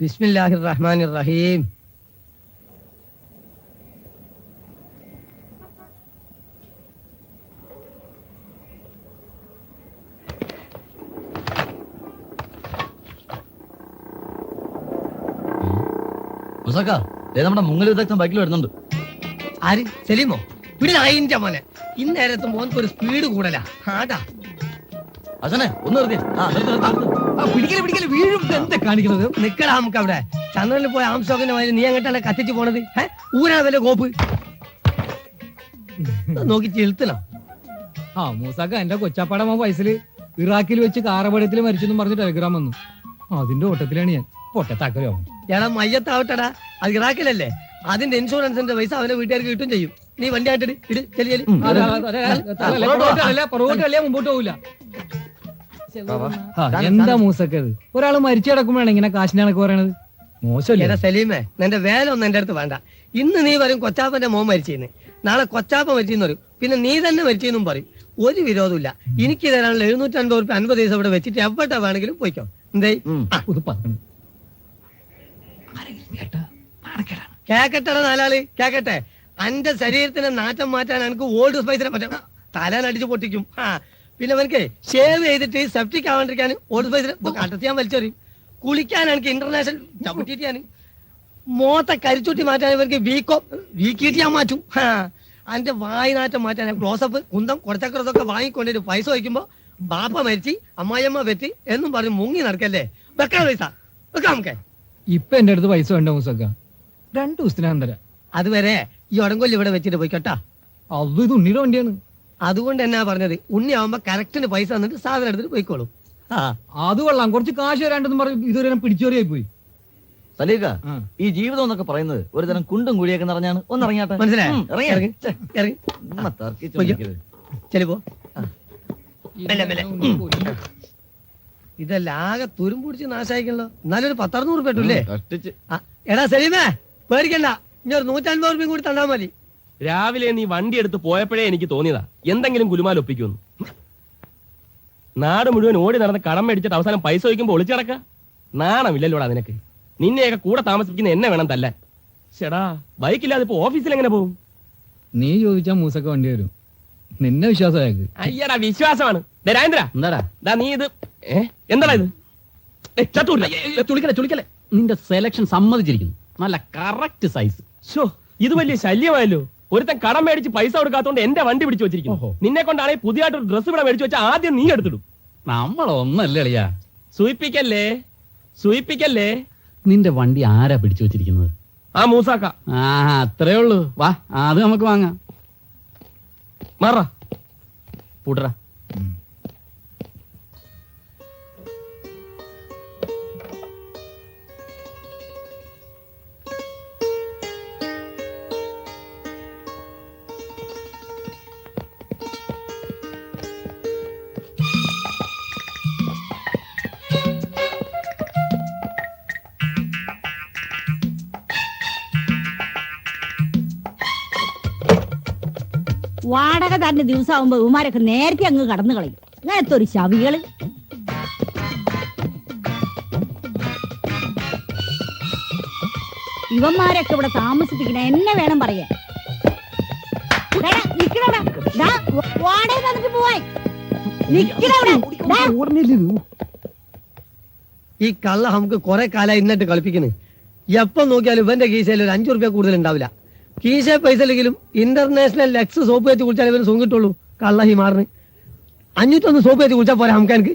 ബിസ്മില്ലാഹിർ റഹ്മാനിർ റഹീം മുസക്ക ദേ നമ്മുടെ മുങ്ങൽ വിദഗ്ധൻ ബൈക്കിൽ വരുന്നുണ്ട്. ആര്? സലീമോ? ഇവിടെ നായിന്റെ മോനെ. ഇന്നേരത്ത് മോൻക്ക് ഒരു സ്പീഡ് കൂടലാ. ആടാ അച്ഛനെ ഒന്ന് പിടിക്കൽ പിടിക്കൽ. വീഴും. എന്താ കാണിക്കുന്നത്? നിക്കടാ നമുക്ക് അവിടെ. ചന്ദ്രനിൽ പോയ ആംസോക്കിന്റെ മാതിരി നീ അങ്ങട്ടല്ല കത്തിച്ച് പോണത്? ഊരാ വല്ല കോപ്പ്. നോക്കി ചെലുത്തണം. ആ മൂസാക്ക എന്റെ മോ വയസ്സിൽ ഇറാഖിൽ വെച്ച് കാറപടത്തിൽ മരിച്ചെന്നും പറഞ്ഞ് ടെലിഗ്രാം വന്നു. അതിന്റെ ഓട്ടത്തിലാണ് ഞാൻ. പൊട്ടത്താക്കലോ എടാ മയ്യത്താവട്ടടാ. അത് ഇറാഖിലല്ലേ? അതിന്റെ ഇൻഷുറൻസിന്റെ പൈസ അവന്റെ വീട്ടുകാർക്ക് കിട്ടും ചെയ്യും. നീ വണ്ടി ആയിട്ട് മുമ്പോട്ട് പോകില്ല. എന്താ മൂസക്കത്? ഒരാൾ മരിച്ചു കിടക്കുമ്പോഴാണ് ഇങ്ങനെ കാശിന്റെ കണക്ക് പറയണത്. മോശമല്ലേ? എടാ സലീമേ നിന്റെ വേല ഒന്നും എന്റെ അടുത്ത് വേണ്ട. ഇന്ന് നീ വരും കൊച്ചാപ്പന്റെ മോൻ മരിച്ചേന്ന്. നാളെ കൊച്ചാപ്പ മരിച്ചെന്ന് പറയും പിന്നെ നീ തന്നെ മരിച്ചെന്നും പറയും. ഒരു വിരോധമില്ല എനിക്ക് തരാനുള്ള എഴുന്നൂറ്റി അൻപത് റുപ്യ അൻപത് ദിവസം ഇവിടെ വെച്ചിട്ട് എവിടെ വേണമെങ്കിലും പോയിക്കോ. എന്തേ? കേക്കട്ടെടാ നാലാൾ. കേക്കട്ടെ? അന്റെ ശരീരത്തിന് നാറ്റം മാറ്റാൻ എനിക്ക് ഓൾഡ് സ്പൈസിനെ പറ്റും തലേനടിച്ച് പൊട്ടിക്കും. ആ. പിന്നെ അവനക്ക് ഷേവ് ചെയ്തിട്ട് സെപ്റ്റിക് ആവാണ്ടിരിക്കാൻ ഓൾഡ് പൈസ കട്ടത്തി ഞാൻ വലിച്ചെറിയും കുളിക്കാൻ എനിക്ക് ഇന്റർനാഷണൽ ചവിട്ടിയിട്ട് ഞാൻ മോത്ത കരിച്ചുട്ടി മാറ്റാൻ ഇവർക്ക് വീക്കോ വീക്കിയിട്ട് ഞാൻ മാറ്റും. അതിന്റെ അന്റെ വായി നാറ്റം മാറ്റാൻ ക്ലോസപ്പ് കുന്തം കുറച്ചക്കറതൊക്കെ വാങ്ങിക്കൊണ്ടിട്ട് പൈസ വയ്ക്കുമ്പോ ബാപ്പ മരിച്ച് അമ്മായിയമ്മ വെറ്റി എന്നും പറഞ്ഞ് മുങ്ങി നടക്കല്ലേ? വെക്കാം പൈസ വെക്കാം നമുക്ക്. ഇപ്പൊ എന്റെ അടുത്ത് പൈസ വേണ്ട മൂസക്ക. രണ്ടു ദിവസത്തിനാന്തര അതുവരെ ഈ ഉടങ്കൊല്ലി ഇവിടെ വെച്ചിട്ട് പോയിക്കോട്ടാ. അത് ഇത് ഉണ്ണിയുടെ വണ്ടിയാണ്. അതുകൊണ്ട് എന്നാ പറഞ്ഞത്. ഉണ്ണി ആവുമ്പോ കറക്റ്റിന് പൈസ തന്നിട്ട് സാധനം എടുത്തിട്ട് പോയിക്കോളും. ആ. അത് കൊള്ളാം. കുറച്ച് കാശ് വരാണ്ടെന്ന് പറഞ്ഞു ഇതുവരെ പിടിച്ചോറിയായി പോയി. സലീഖ ഈ ജീവിതം എന്നൊക്കെ പറയുന്നത് ഒരു തരം കുണ്ടും കുഴിയൊക്കെ നിറഞ്ഞാണ്. ഒന്ന് ഇറങ്ങിയാട്ടെ. മനസ്സിലായോ? ഇതല്ല ആകെ തുരും പിടിച്ച് നാശായിക്കണല്ലോ. എന്നാലൊരു പത്തറുന്നൂറ് രൂപ ആ, എടാ സലീമേ പേടിക്കണ്ട. ഇനി ഒരു നൂറ്റൻപത് റുപ്യം കൂടി തന്നാ മതി. രാവിലെ നീ വണ്ടി എടുത്ത് പോയപ്പോഴേ എനിക്ക് തോന്നിയതാ. എന്തെങ്കിലും കുലുമാൽ ഒപ്പിക്കുന്നു നാട് മുഴുവൻ ഓടി നടന്ന് കടം മേടിച്ചിട്ട് അവസാനം പൈസ വയ്ക്കുമ്പോ ഒളിച്ചടക്ക നാണമില്ലല്ലോടാ നിനക്ക്. നിന്നെയൊക്കെ കൂടെ താമസിപ്പിക്കുന്ന എന്നെ വേണം തല്ലാൻ. ചേടാ. ബൈക്കില്ലാതെ ഇപ്പൊ ഓഫീസിൽ എങ്ങനെ പോകും? നീ ചോദിച്ചാ മൂസക്ക വണ്ടി വരും. നിന്നെ വിശ്വാസം അയാൾക്ക്. അയ്യടാ വിശ്വാസമാണ്. ദേ രാജേന്ദ്ര. എന്താടാ? ദാ നീ ഇത് ഏ? എന്താടാ ഇത്? ചുളിക്കല്ലേ നിന്റെ സെലക്ഷൻ സമ്മതിച്ചിരിക്കുന്നു. നല്ല കറക്റ്റ് സൈസ് ഷോ ഇത് വലിയ ശല്യമായല്ലോ. ഒരുത്തൻ കടം മേടിച്ച് പൈസ കൊടുക്കാത്തോണ്ട് എന്റെ വണ്ടി പിടിച്ചു വെച്ചിരിക്കുന്നു. നിന്നെ കൊണ്ടാണെങ്കിൽ പുതിയതായിട്ട് ഡ്രസ്സ് ഇവിടെ മേടിച്ചു വെച്ചാൽ ആദ്യം നീ എടുത്തിടും. നമ്മളൊന്നല്ലേ അളിയാ? സൂയിപ്പിക്കല്ലേ? സൂയിപ്പിക്കല്ലേ? നിന്റെ വണ്ടി ആരാ പിടിച്ചു വെച്ചിരിക്കുന്നത്? ആ മൂസാക്ക. ആ അത്രേ ഉള്ളൂ. വാ അത് നമുക്ക് വാങ്ങാം. മാറ. പൂട്ടറ വാടക തന്റെ ദിവസമാകുമ്പോ ഇവന്മാരൊക്കെ നേരത്തെ അങ്ങ് കടന്നു കളയും. ഇങ്ങനത്തെ ഒരു ശവികൾ. ഇവന്മാരൊക്കെ ഇവിടെ താമസിപ്പിക്കണ എന്നെ വേണം ദാ, ഈ കള്ള നമുക്ക് കൊറേ കാലം ഇന്നിട്ട് കളിപ്പിക്കുന്നു എപ്പം നോക്കിയാലും ഇവന്റെ കീശയിൽ ഒരു അഞ്ചു റുപ്യ കൂടുതൽ ഉണ്ടാവില്ല. കീശ പൈസ ഇല്ലെങ്കിലും ഇന്റർനാഷണൽ ലക്സ് സോപ്പ് വെച്ച് കുളിച്ചാൽ ഇവന് സുഖം കിട്ടുള്ളൂ. കള്ള ഹിമാറിന്. അഞ്ഞൂറ്റൊന്ന് സോപ്പ് വെച്ച് കുളിച്ചാൽ പോരാ നമുക്ക് എനിക്ക്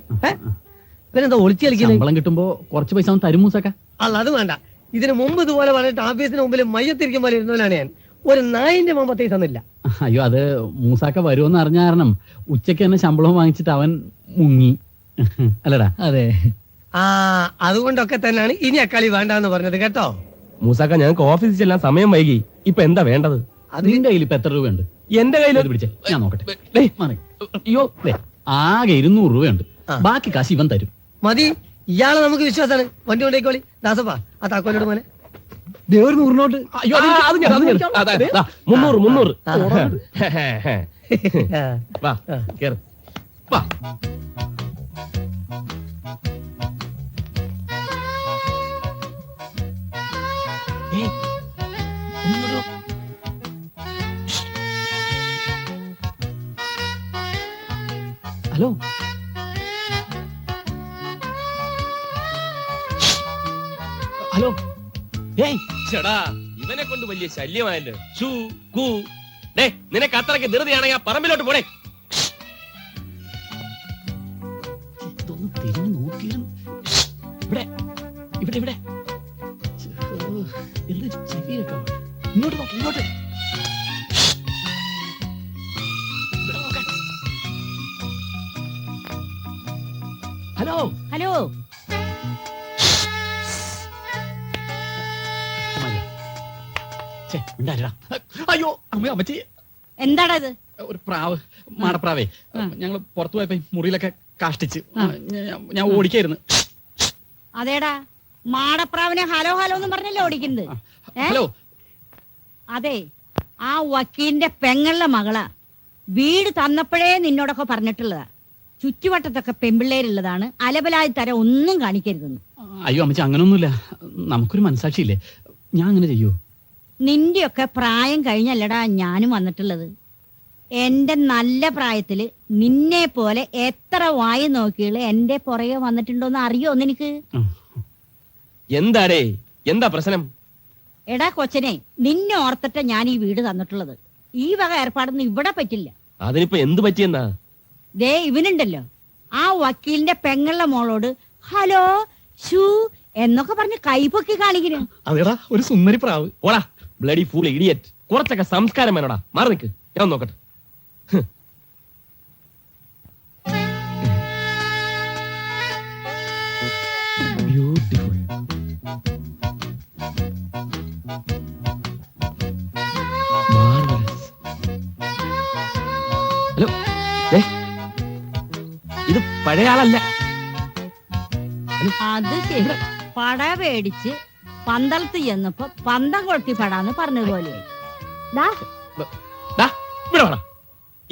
ഇവനെന്താ ഒളിച്ചു കളിക്കുന്നത് കിട്ടുമ്പോ കുറച്ച് പൈസ അവൻ തരും മൂസക്ക. അല്ല അത് വേണ്ട. ഇതിന് മുമ്പ് ഇതുപോലെ പറഞ്ഞിട്ട് ഓഫീസിന് മുമ്പിൽ മയ്യത്തിരിക്കും പോലെ ഇരുന്നവനാണ് ഞാൻ. ഒരു നായിന്റെ മുമ്പത്തെ തന്നില്ല. അയ്യോ അത് മൂസാക്ക വരുമെന്ന് അറിഞ്ഞ കാരണം ഉച്ചയ്ക്ക് തന്നെ ശമ്പളം വാങ്ങിച്ചിട്ട് അവൻ മുങ്ങി. അല്ലടാ. അതെ. ആ അതുകൊണ്ടൊക്കെ തന്നെയാണ് ഇനി അക്കളി വേണ്ടെന്ന് പറഞ്ഞത് കേട്ടോ? മൂസാക്ക ഞങ്ങൾക്ക് ഓഫീസിൽ ചെല്ലാൻ സമയം വൈകി. ഇപ്പൊ എന്താ വേണ്ടത്? അതിന്റെ നിന്റെ കയ്യിൽ ഇപ്പൊ എത്ര രൂപയുണ്ട്? എന്റെ കയ്യിൽ ഇത് പിടിച്ചേ. ഞാൻ നോക്കട്ടെ. ഡേയ്, മാറി. അയ്യോ ദേ, ആകെ ഇരുന്നൂറ് രൂപയുണ്ട്. ആ. ബാക്കി കാശ് ഇവൻ തരും. മതി. ഇയാളെ നമുക്ക് വിശ്വാസമാണ്. വണ്ടി കൊണ്ടേക്കോളി. ദാസപ്പ ആ താക്കോലോട് മോനെ. ദേ ഒരു നൂറിനോട്ട്. അയ്യോ അത് അത് ഞാൻ അത് ഞാൻ. അതാ, ദാ, മുന്നൂറ് മുന്നൂറ്. ആ. വാ കേറ്. വാ. ഹലോ. ഹലോ. ഏയ്. ചേടാ ഇവനെ കൊണ്ട് വലിയ ശല്യമായല്ലോ. ഷൂ കൂ. ഡേ നിനക്ക് അത്രയ്ക്ക് ധൃതിയാണെങ്കിൽ ആ പറമ്പിലോട്ട് പോണേ. ഇതൊന്ന് തിരിഞ്ഞു നോക്കിയിരുന്നു ഇവിടെ ഇവിടെ ഇവിടെ. എന്ത് ചെവിയൊക്കെ ഇങ്ങോട്ട് നോക്ക് ഇങ്ങോട്ട്. അമ്മ അമ്മച്ചി? എന്താടാ ഇത് ഒരു പ്രാവ് മാടപ്രാവേ. ഞങ്ങൾ പുറത്തു പോയപ്പോ മുറിയിലൊക്കെ കാഷ്ടിച്ച്. ഞാൻ- ഞാൻ ഓടിക്കായിരുന്നു. അതേടാ മാടപ്രാവിനെ ഹലോ ഹലോ എന്ന് പറഞ്ഞല്ലേ ഓടിക്കുന്നത്? ഹലോ. അതെ ആ വക്കീലിന്റെ പെങ്ങളുടെ മകളാ. വീട് തന്നപ്പോഴേ നിന്നോടൊക്കെ പറഞ്ഞിട്ടുള്ളതാ. ചുറ്റുവട്ടത്തൊക്കെ പെമ്പിള്ളേരുള്ളതാണ്. അലബലായി തരം ഒന്നും കാണിക്കരുതെന്ന്. അയ്യോ അമ്മച്ചി അങ്ങനൊന്നുമില്ല. നമുക്കൊരു മനസാക്ഷിയില്ലേ? ഞാൻ അങ്ങനെ ചെയ്യൂ? നിന്റെയൊക്കെ പ്രായം കഴിഞ്ഞല്ലടാ ഞാനും വന്നിട്ടുള്ളത്. എന്റെ നല്ല പ്രായത്തിൽ നിന്നെ പോലെ എത്ര വായി നോക്കിയുള്ള എന്റെ പുറകെ വന്നിട്ടുണ്ടോന്ന് അറിയോ നിനക്ക്? എന്താടേ? എന്താ പ്രശ്നം? എടാ കൊച്ചനെ നിന്നെ ഓർത്തിട്ട ഞാൻ ഈ വീട് തന്നിട്ടുള്ളത്. ഈ വക ഏർപ്പാടൊന്നും ഇവിടെ പറ്റില്ല. അതിനിപ്പോ എന്ത് പറ്റിയെന്നാ? ദേ ഇവനുണ്ടല്ലോ. ആ വക്കീലിന്റെ പെങ്ങളുടെ മോളോട് ഹലോ ഷൂ എന്നൊക്കെ പറഞ്ഞ് കൈപൊക്കി കാണിക്കുന്നു. അതെടാ ഒരു സുന്ദരി പ്രാവ്. ഓടാ ബ്ലഡി ഫൂൾ ഇഡിയറ്റ് കുറച്ചൊക്കെ സംസ്കാരം വേണോടാ. മാറി നിൽക്ക് ഞാൻ നോക്കട്ടെ. ഹലോ ഇത് പഴയ ആളല്ല. അത് പട പേടിച്ച് പന്തളത്ത് ചെന്നപ്പോ പന്തം പറഞ്ഞ പറഞ്ഞതുപോലെ.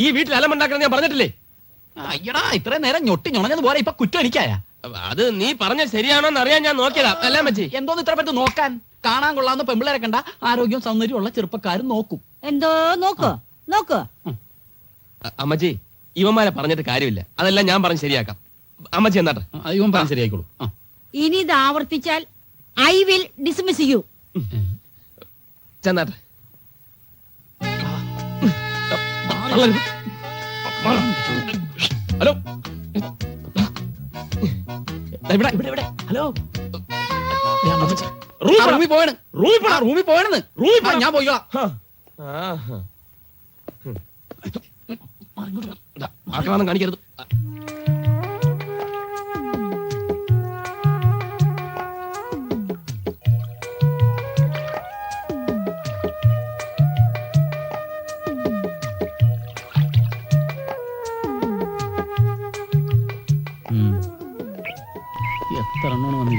ഈ വീട്ടിൽ അലമുണ്ടാക്കണം ഞാൻ പറഞ്ഞിട്ടില്ലേ? അയ്യടാ ഇത്രയും നേരം ഞൊട്ടി ഞൊണഞ്ഞത് പോലെ ഇപ്പൊ കുറ്റം എനിക്കായ. അത് നീ പറഞ്ഞ ശരിയാണോന്ന് അറിയാൻ ഞാൻ നോക്കിയതാ. അല്ല മച്ചി എന്തോന്ന് ഇത്ര പറ്റി നോക്കാൻ? കാണാൻ കൊള്ളാവുന്ന പെമ്പിളരെ കണ്ട ആരോഗ്യവും സൗന്ദര്യമുള്ള ചെറുപ്പക്കാരും നോക്കും. എന്തോ? നോക്കോ നോക്കോ. അമ്മജി അമ്മച്ചി ഇവന്മാരെ പറഞ്ഞിട്ട് കാര്യമില്ല. അതെല്ലാം ഞാൻ പറഞ്ഞ് ശരിയാക്കാം. അമ്മച്ചി എന്നാട്ടെ? ഇവൻ പറഞ്ഞ് ശരിയായിക്കോളൂ. ഇനി ഇത് ആവർത്തിച്ചാൽ ഐ വിൽ ഡിസ്മിസ് യു ചെന്നാട്ടെ ഹലോ ഇവിടെ ഇവിടെ ഇവിടെ ഹലോ. റൂമിൽ പോടാ. റൂമിൽ. ഞാൻ ആക്രമണം കാണിക്കരുത്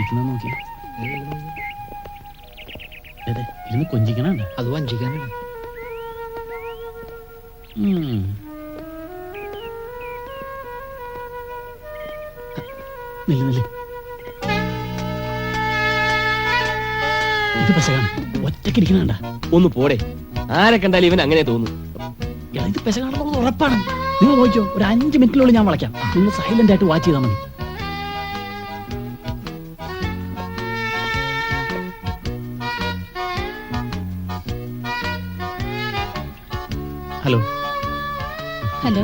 വന്നിരിക്കുന്നത് നോക്കി. അതെ ഇരുന്ന് കൊഞ്ചിക്കണ അത് വഞ്ചിക്കാനാണ്. നില്ല് നില്ല്. ഇത് പെശകാണ്. ഒറ്റയ്ക്ക് ഇരിക്കണണ്ട ഒന്ന് പോടെ. ആരെ കണ്ടാലും ഇവൻ അങ്ങനെ തോന്നുന്നു ഇത് പെശകാണെന്നുള്ളത് ഉറപ്പാണ്. നിങ്ങൾ ചോദിച്ചോ ഒരു അഞ്ച് മിനിറ്റിനുള്ളിൽ ഞാൻ വളയ്ക്കാം. നിങ്ങൾ സൈലന്റ് ആയിട്ട് വാച്ച് ചെയ്താൽ മതി. ഹലോ. ഹലോ.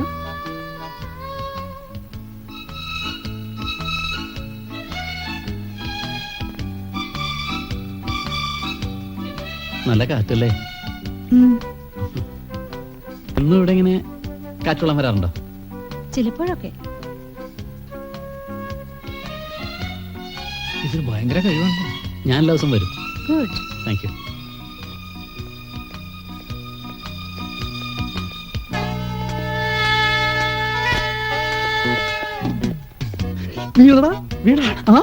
നല്ല കാറ്റല്ലേ? ഇന്നും ഇവിടെ ഇങ്ങനെ കാറ്റോളം വരാറുണ്ടോ? ചിലപ്പോഴൊക്കെ. ഇതിൽ ഭയങ്കര കഴിവാണ്. ഞാൻ എല്ലാ ദിവസം വരും. ഗുഡ്. താങ്ക് യു വീടടാ വീടാ? ആ.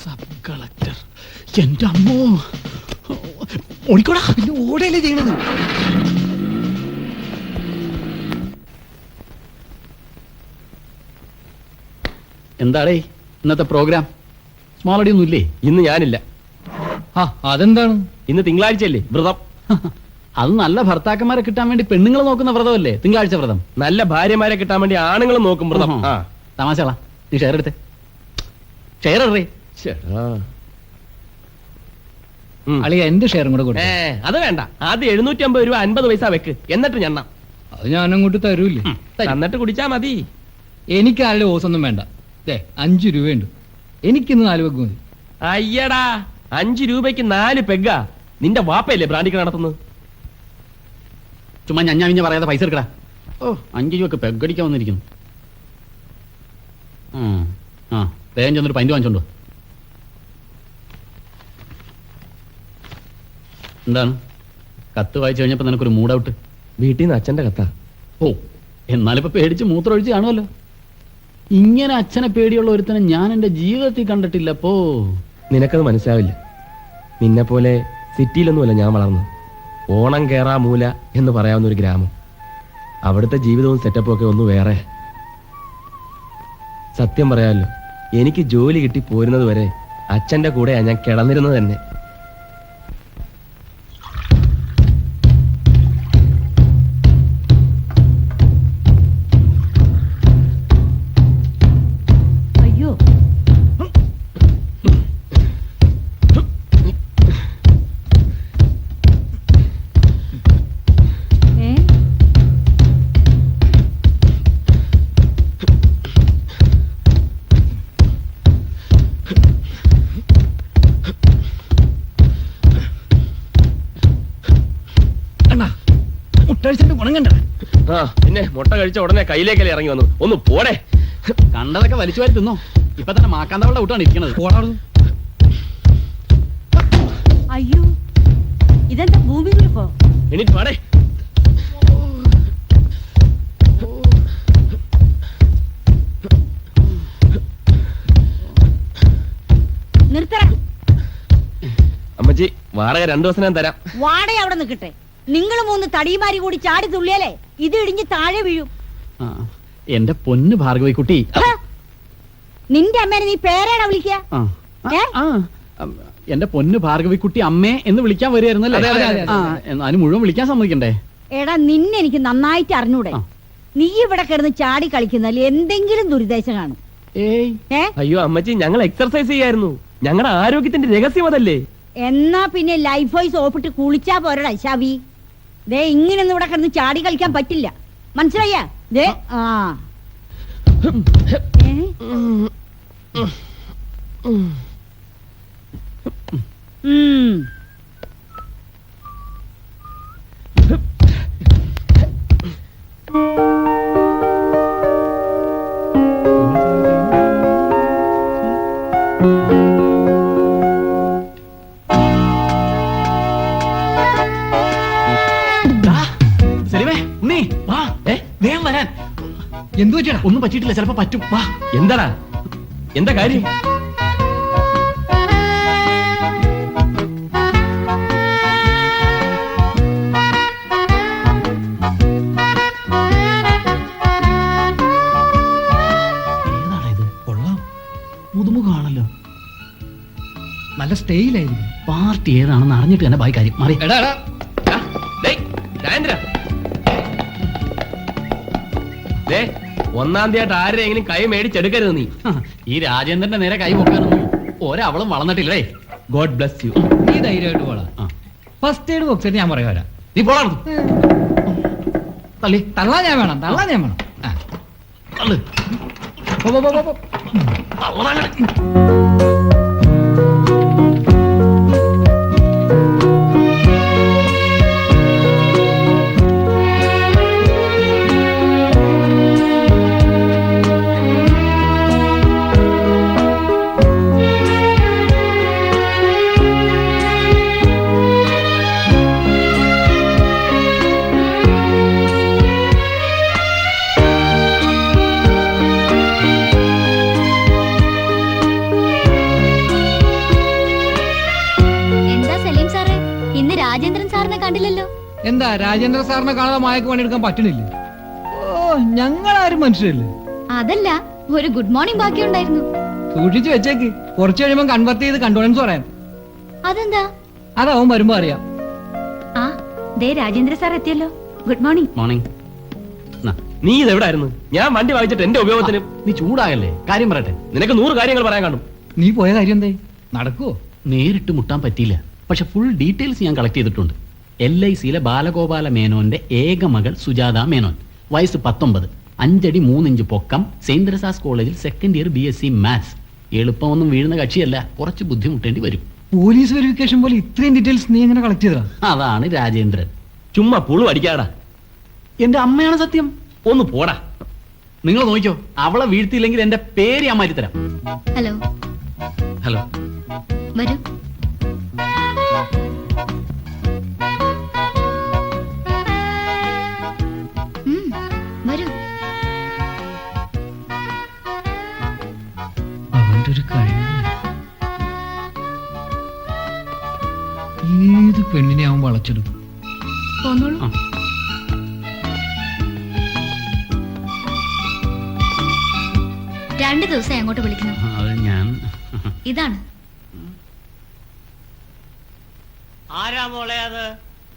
സബ് കളക്ടർ എന്റെ അമ്മോ. ഓടിക്കോടാ പിന്നെ ഓടയല്ലേ ചെയ്യണത്? എന്താടേ ഇന്നത്തെ പ്രോഗ്രാം? ഒന്നും ഇല്ലേ ഇന്ന് ഞാനില്ല. ആ അതെന്താണ്? ഇന്ന് തിങ്കളാഴ്ചയല്ലേ വ്രതം. അത് നല്ല ഭർത്താക്കന്മാരെ കിട്ടാൻ വേണ്ടി പെണ്ണുങ്ങൾ നോക്കുന്ന വ്രതമല്ലേ? തിങ്കളാഴ്ച വ്രതം. നല്ല ഭാര്യമാരെ കിട്ടാൻ വേണ്ടി ആണുങ്ങൾ നോക്കും വ്രതം. ആ. തമാശകളാ. നീ ഷെയർ എടുത്തേ. ഷെയർ ഇടേ. അളിയ എന്റെ ഷെയറും കൂടെ കൊടുത്തു. അത് വേണ്ട. ആദ്യം എഴുന്നൂറ്റി അമ്പത് രൂപ അൻപത് പൈസ വെക്ക്. എന്നിട്ട് ഞെണ്ണാം. അത് ഞാൻ അങ്ങോട്ട് തരൂല്ലേ എന്നിട്ട് കുടിച്ചാ മതി. എനിക്ക് ആരുടെ ഓസൊന്നും വേണ്ട. ദേ അഞ്ചു രൂപയുണ്ട്. എനിക്കിന്ന് നാല് പെഗ് മതി. അയ്യടാ അഞ്ചു രൂപയ്ക്ക് നാല് പെഗ്ഗാ. നിന്റെ വാപ്പയല്ലേ ബ്രാൻഡിക്ക് നടത്തുന്നത്? ചുമ്മാ ഞാൻ ഞാൻ പറയാതെ പൈസ എടുക്കടാ. ഓ. അഞ്ചു രൂപക്ക് പെഗടിക്കാൻ വന്നിരിക്കുന്നു. ആ വേഗം ചെന്നൊരു പൈന്റ് വാങ്ങിച്ചോണ്ടോ എന്താണ്? കത്ത് വായിച്ചു കഴിഞ്ഞപ്പോ നിനക്കൊരു മൂഡ് ഔട്ട് വീട്ടിൽ നിന്ന് അച്ഛന്റെ കത്താ. ഓ എന്നാലിപ്പോ പേടിച്ച് മൂത്രമൊഴിച്ച് കാണുമല്ലോ. ഇങ്ങനെ അച്ഛനെ പേടിയുള്ള ഒരുത്തനെ ഞാൻ എന്റെ ജീവിതത്തിൽ കണ്ടിട്ടില്ല അപ്പോ നിനക്കത് മനസ്സിലാവില്ല. നിന്നെ പോലെ സിറ്റിയിലൊന്നുമല്ല ഞാൻ വളർന്നു ഓണം കേറാ മൂല എന്ന് പറയാവുന്ന ഒരു ഗ്രാമം. അവിടുത്തെ ജീവിതവും സെറ്റപ്പും ഒക്കെ ഒന്ന് വേറെ. സത്യം പറയാമല്ലോ എനിക്ക് ജോലി കിട്ടി പോരുന്നത് വരെ അച്ഛന്റെ കൂടെയാണ് ഞാൻ കിടന്നിരുന്നത് തന്നെ. കഴിച്ച ഉടനെ കയ്യിലേക്കല്ലേ ഇറങ്ങി വന്നു ഒന്ന് പോടെ. കണ്ടതൊക്കെ വലിച്ചു വാരി തിന്നോ? ഇപ്പൊ തന്നെ മാക്കാന്തവളുടെ വിട്ടാണ് ഇരിക്കണത്. പോടാ അയ്യോ ഇതെന്താ ഭൂമി കുലുക്കോ? എനിക്ക് പാടെ. നിർത്തറ അമ്മച്ചി വാടക രണ്ടു ദിവസം ഞാൻ തരാം. വാടക അവിടെ നിൽക്കട്ടെ. നിങ്ങൾ മൂന്ന് തടിമാരി കൂടി ചാടി തുള്ളിയാലേ? ഇത് ഇടിഞ്ഞ് താഴെ വീഴും. ആ, എന്റെ പൊന്ന് ഭാർഗവി കുട്ടി നിന്റെ അമ്മേനെ നീ പേരേടാ വിളിക്കുക? ആ, എന്റെ പൊന്ന് ഭാർഗവി കുട്ടി അമ്മേ എന്ന് വിളിക്കാൻ വരികയായിരുന്നല്ലേ? അതിന് മുഴുവൻ വിളിക്കാൻ സമ്മതിക്കണ്ടേ? എടാ നിന്നെ എനിക്ക് നന്നായിട്ട് അറിഞ്ഞൂടെ. നീ ഇവിടെ കിടന്ന് ചാടി കളിക്കുന്നതിൽ എന്തെങ്കിലും ദുരിതേശം കാണും. ഏയ്. അയ്യോ അമ്മച്ചി ഞങ്ങൾ എക്സർസൈസ് ചെയ്യായിരുന്നു. ഞങ്ങളുടെ ആരോഗ്യത്തിന്റെ രഹസ്യം അതല്ലേ എന്നാ പിന്നെ ലൈഫ് ബോയ് ഓപ്പിട്ട് കുളിച്ചാ പോരടാ ശവി. ദേ ഇങ്ങനൊന്നും ഇവിടെ കിടന്ന് ചാടി കളിക്കാൻ പറ്റില്ല മനസ്സിലായ ദേ ആ ഏ? ഉം. പറ്റിയിട്ടില്ല ചിലപ്പോ പറ്റും. വാ. എന്താടാ? എന്താ കാര്യം? നല്ല സ്റ്റൈലായിരുന്നു പാർട്ടി ഏതാണെന്ന് അറിഞ്ഞിട്ട് തന്നെ ബായി കാര്യം. മാറി. എടാ. ഒന്നാം തീയതി ആരെങ്കിലും കൈ മേടിച്ചെടുക്കരുത് നീ. ഈ രാജേന്ദ്രന്റെ നേരെ കൈ പൊക്കാനൊന്നും ഒരവളും വളർന്നിട്ടില്ലേ ഗോഡ് ബ്ലസ് യു നീ ധൈര്യമായിട്ട് പോളാ. ഫസ്റ്റ് എയ്ഡ് ബോക്സ് ഞാൻ പറയാം വരാം. നീ പോളാണ് തള്ളി തള്ളാ ഞാൻ വേണം തള്ളാ ഞാൻ വേണം. ആ. തള്ളു. പോ, പോ, പോ, പോ, പോ. എന്താ എന്താ രാജേന്ദ്ര സാറിനെ കാണാതെ മായക്ക് പണിയെടുക്കാൻ പറ്റണില്ലേ? ഓ ഞങ്ങളാരും മനുഷ്യരല്ലേ? അതല്ല ഒരു ഗുഡ് മോർണിംഗ് ബാക്കി ഉണ്ടായിരുന്നു സൂക്ഷിച്ചു വെച്ചേക്ക്. കുറച്ച് കഴിയുമ്പോൾ കൺവെർട്ട് ചെയ്ത് കണ്ടോളൻസ് പറയാൻ അതെന്താ? അതാവും വരുമ്പോ അറിയാം. ആ ദേ രാജേന്ദ്ര സാർ എത്തിയല്ലോ. ഗുഡ് മോർണിംഗ് മോർണിംഗ് നീ ഇതെവിടായിരുന്നു? ഞാൻ വണ്ടി വാങ്ങിച്ചിട്ട് എന്റെ ഉപയോഗത്തിന് നീ ചൂടാകല്ലേ കാര്യം പറയട്ടെ. നിനക്ക് നൂറ് കാര്യങ്ങൾ പറയാൻ കാണും നീ പോയ കാര്യം എന്തേ? നടക്കുവോ? നേരിട്ട് മുട്ടാൻ പറ്റിയില്ല. പക്ഷെ ഫുൾ ഡീറ്റെയിൽസ് ഞാൻ കളക്ട് ചെയ്തിട്ടുണ്ട്. എൽ ഐ സിയിലെ ബാലഗോപാല മേനോന്റെ ഏക മകൾ സുജാത മേനോൻ. വയസ്സ് പത്തൊമ്പത്. അഞ്ചടി മൂന്നിഞ്ച് പൊക്കം. സെയിന്റ് തെരേസാസ് കോളേജിൽ second year B S C maths എളുപ്പമൊന്നും വീഴുന്ന കക്ഷിയല്ല. കുറച്ച് ബുദ്ധിമുട്ടേണ്ടി വരും. പോലീസ് വെരിഫിക്കേഷൻ പോലെ ഇത്രയും ഡീറ്റെയിൽസ് നീ എങ്ങനെ കളക്ട് ചെയ്തതാ? അതാണ് രാജേന്ദ്രൻ. ചുമ്മാ പുളു അടിക്കാടാ. എന്റെ അമ്മയാണ് സത്യം. ഒന്ന് പോടാ. നിങ്ങൾ നോക്കിയോ അവളെ വീഴ്ത്തിയില്ലെങ്കിൽ എന്റെ പേര് ഞാൻ മാറ്റിത്തരാം. ഹലോ. ഹലോ. വരൂ. വളച്ചെടുക്കും പോന്നോളൂ ആ. രണ്ട് ദിവസമായി അങ്ങോട്ട് വിളിക്കുന്നു. അത് ഞാൻ. ഇതാണ്. ആരാ മോളെ അത്?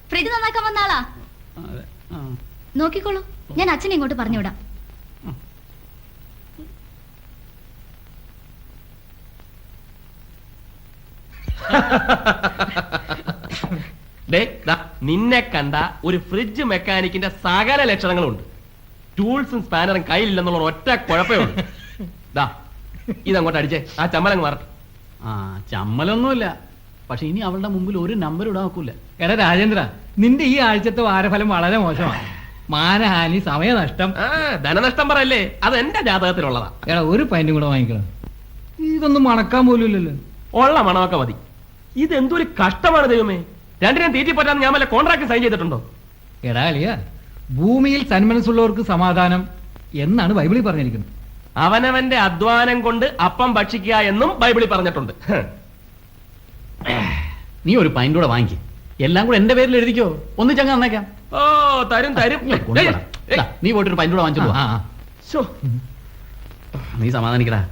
ഫ്രിഡ്ജ് നന്നാക്കാൻ വന്ന ആളാ. നോക്കിക്കോളൂ. ഞാൻ അച്ഛനെ ഇങ്ങോട്ട് പറഞ്ഞുവിടാം. ഡേ നിന്നെ കണ്ട ഒരു ഫ്രിഡ്ജ് മെക്കാനിക്കിന്റെ സകല ലക്ഷണങ്ങളുണ്ട്. ടൂൾസും സ്പാനറും കയ്യിലില്ലെന്നുള്ള ഒറ്റ കുഴപ്പമേ ഉള്ളൂ. ദാ ഇതങ്ങോട്ട് അടിച്ചേ. ആ ചമ്മലങ്ങ് മാറട്ടെ. ആ ചമ്മലൊന്നുമില്ല. പക്ഷെ ഇനി അവളുടെ മുമ്പിൽ ഒരു നമ്പർ ഇടാൻ നോക്കൂല എടാ രാജേന്ദ്ര നിന്റെ ഈ ആഴ്ചത്തെ വാരഫലം വളരെ മോശമാണ്. മാനഹാനി സമയനഷ്ടം. ആ ധനനഷ്ടം പറയല്ലേ? അത് എന്റെ ജാതകത്തിലുള്ളതാ. എടാ ഒരു പൈന്റും കൂടെ വാങ്ങിക്കണം. ഇതൊന്നും മണക്കാൻ പോലും ഇല്ലല്ലോ ഉള്ള മണമൊക്കെ മതി. ഇതെന്തൊരു കഷ്ടമാണ് ദൈവമേ. രണ്ടിനും തീറ്റി പറ്റാന്ന് ഞാൻ വല്ല കോൺട്രാക്ട് സൈൻ ചെയ്തിട്ടുണ്ടോ? എടാ അളിയ ഭൂമിയിൽ സന്മനസ്സുള്ളവർക്ക് സമാധാനം എന്നാണ് ബൈബിളിൽ പറഞ്ഞിരിക്കുന്നത്. അവനവന്റെ അധ്വാനം കൊണ്ട് അപ്പം ഭക്ഷിക്കുക എന്നും ബൈബിളിൽ പറഞ്ഞിട്ടുണ്ട്. നീ ഒരു പൈൻ കൂടെ വാങ്ങിക്ക്. എല്ലാം കൂടെ എന്റെ പേരിൽ എഴുതിക്കോ. ഒന്ന് ചങ്ങ തന്നേക്കാം. ഓ തരും തരും. കൊണ്ടുപോടാ. നീ പോയിട്ട് ഒരു പൈൻ കൂടെ വാങ്ങിച്ചോളൂ ശ്ശോ. നീ സമാധാനിക്കടാ.